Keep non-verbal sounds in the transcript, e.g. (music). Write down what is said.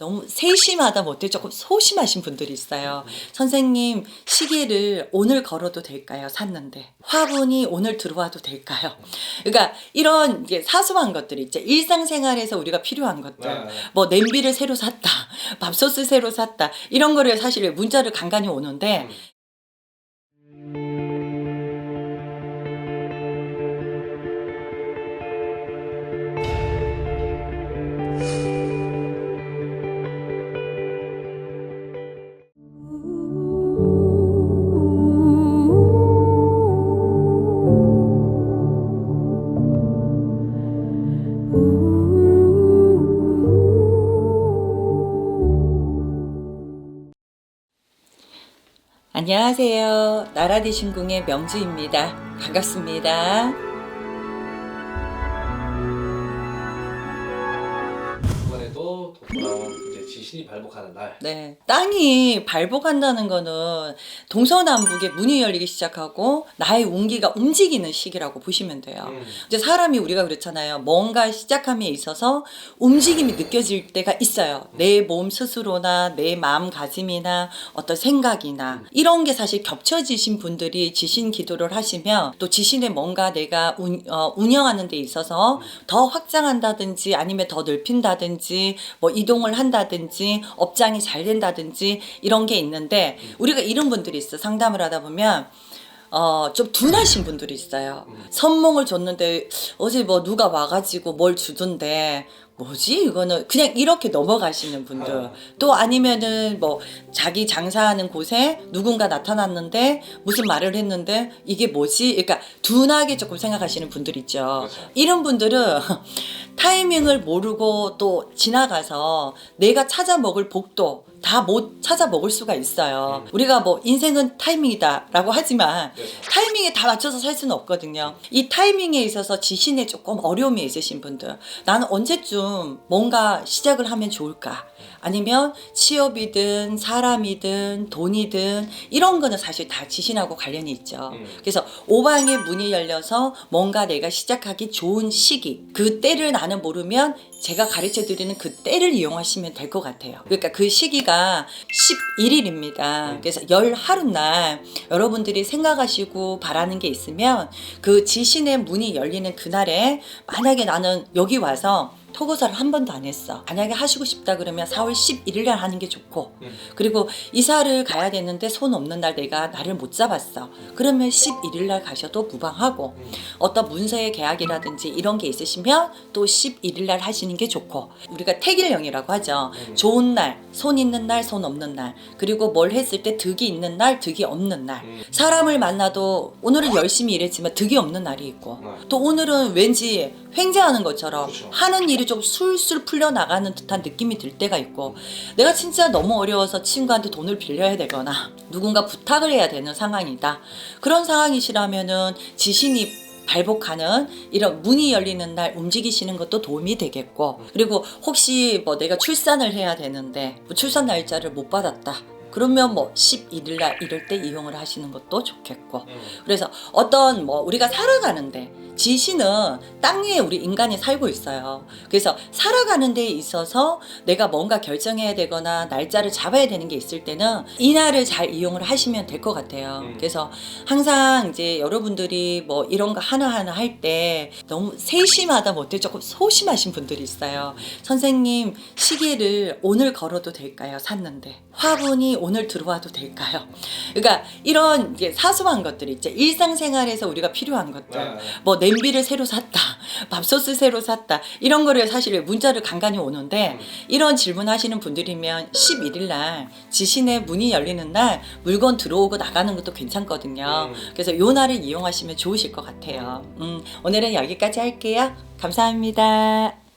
너무 세심하다 못해 조금 소심하신 분들이 있어요. 선생님 시계를 오늘 걸어도 될까요? 샀는데 화분이 오늘 들어와도 될까요? 그러니까 이런 이게 사소한 것들이 있죠. 일상생활에서 우리가 필요한 것들. 네. 뭐 냄비를 새로 샀다, (laughs) 밥솥을 새로 샀다 이런 거를 사실 문자를 간간히 오는데 안녕하세요. 나라디신궁의 명주입니다. 반갑습니다. 지신이 발복하는 날. 네. 땅이 발복한다는 거는 동서남북에 문이 열리기 시작하고 나의 운기가 움직이는 시기라고 보시면 돼요. 음. 이제 사람이 우리가 그렇잖아요. 뭔가 시작함에 있어서 움직임이 느껴질 때가 있어요. 내 몸 스스로나 내 마음가짐이나 어떤 생각이나 이런 게 사실 겹쳐지신 분들이 지신 기도를 하시면 또 지신의 뭔가 내가 운, 어, 운영하는 데 있어서 더 확장한다든지 아니면 더 넓힌다든지 뭐 이동을 한다든지 업장이 잘 된다든지 이런 게 있는데 우리가 이런 분들이 있어 상담을 하다 보면 어, 좀 둔하신 분들이 있어요. 선몽을 줬는데 어제 뭐 누가 와가지고 뭘 주던데 뭐지? 이거는 그냥 이렇게 넘어가시는 분들. 또 아니면은 뭐 자기 장사하는 곳에 누군가 나타났는데 무슨 말을 했는데 이게 뭐지? 그러니까 둔하게 조금 생각하시는 분들 있죠. 그렇죠. 이런 분들은 (laughs) 타이밍을 모르고 또 지나가서 내가 찾아 먹을 복도 다 못 찾아 먹을 수가 있어요. 우리가 뭐 인생은 타이밍이다라고 하지만 네. 타이밍에 다 맞춰서 살 수는 없거든요. 이 타이밍에 있어서 지신에 조금 어려움이 있으신 분들, 나는 언제쯤 뭔가 시작을 하면 좋을까? 아니면 취업이든 사람이든 돈이든 이런 거는 사실 다 지신하고 관련이 있죠. 음. 그래서 오방의 문이 열려서 뭔가 내가 시작하기 좋은 시기, 그 때를 나는 모르면 제가 가르쳐 드리는 그 때를 이용하시면 될 것 같아요. 그러니까 그 시기가 11일입니다. 그래서 열 하루 날 여러분들이 생각하시고 바라는 게 있으면 그 지신의 문이 열리는 그날에 만약에 나는 여기 와서 토고사를 한 번도 안 했어. 만약에 하시고 싶다 그러면 4월 11일 날 하는 게 좋고 음. 그리고 이사를 가야 되는데 손 없는 날 내가 날을 못 잡았어. 그러면 11일 날 가셔도 무방하고 음. 어떤 문서의 계약이라든지 이런 게 있으시면 또 11일 날 하시는 게 좋고 우리가 태길령이라고 하죠. 음. 좋은 날, 손 있는 날, 손 없는 날. 그리고 뭘 했을 때 득이 있는 날, 득이 없는 날. 음. 사람을 만나도 오늘은 열심히 일했지만 득이 없는 날이 있고 네. 또 오늘은 왠지 횡재하는 것처럼 그렇죠. 하는 일이 좀 술술 풀려 나가는 듯한 느낌이 들 때가 있고 내가 진짜 너무 어려워서 친구한테 돈을 빌려야 되거나 누군가 부탁을 해야 되는 상황이다. 그런 상황이시라면은 지신이 발복하는 이런 문이 열리는 날 움직이시는 것도 도움이 되겠고 그리고 혹시 뭐 내가 출산을 해야 되는데 뭐 출산 날짜를 못 받았다. 그러면 뭐 11일 날 이럴 때 이용을 하시는 것도 좋겠고 음. 그래서 어떤 뭐 우리가 살아가는데 지시는 땅 위에 우리 인간이 살고 있어요. 그래서 살아가는 데 있어서 내가 뭔가 결정해야 되거나 날짜를 잡아야 되는 게 있을 때는 이날을 잘 이용을 하시면 될 것 같아요. 음. 그래서 항상 이제 여러분들이 뭐 이런 거 하나하나 할 때 너무 세심하다 못해 조금 소심하신 분들이 있어요. 선생님 시계를 오늘 걸어도 될까요? 샀는데 화분이 오늘 들어와도 될까요? 그러니까 이런 사소한 것들이 있죠. 일상생활에서 우리가 필요한 것들. 네. 뭐 냄비를 새로 샀다, 밥솥을 새로 샀다 이런 거를 사실 문자를 간간히 오는데 이런 질문하시는 분들이면 11일 날 지신의 문이 열리는 날 물건 들어오고 나가는 것도 괜찮거든요. 음. 그래서 요 날을 이용하시면 좋으실 것 같아요. 음, 오늘은 여기까지 할게요. 감사합니다.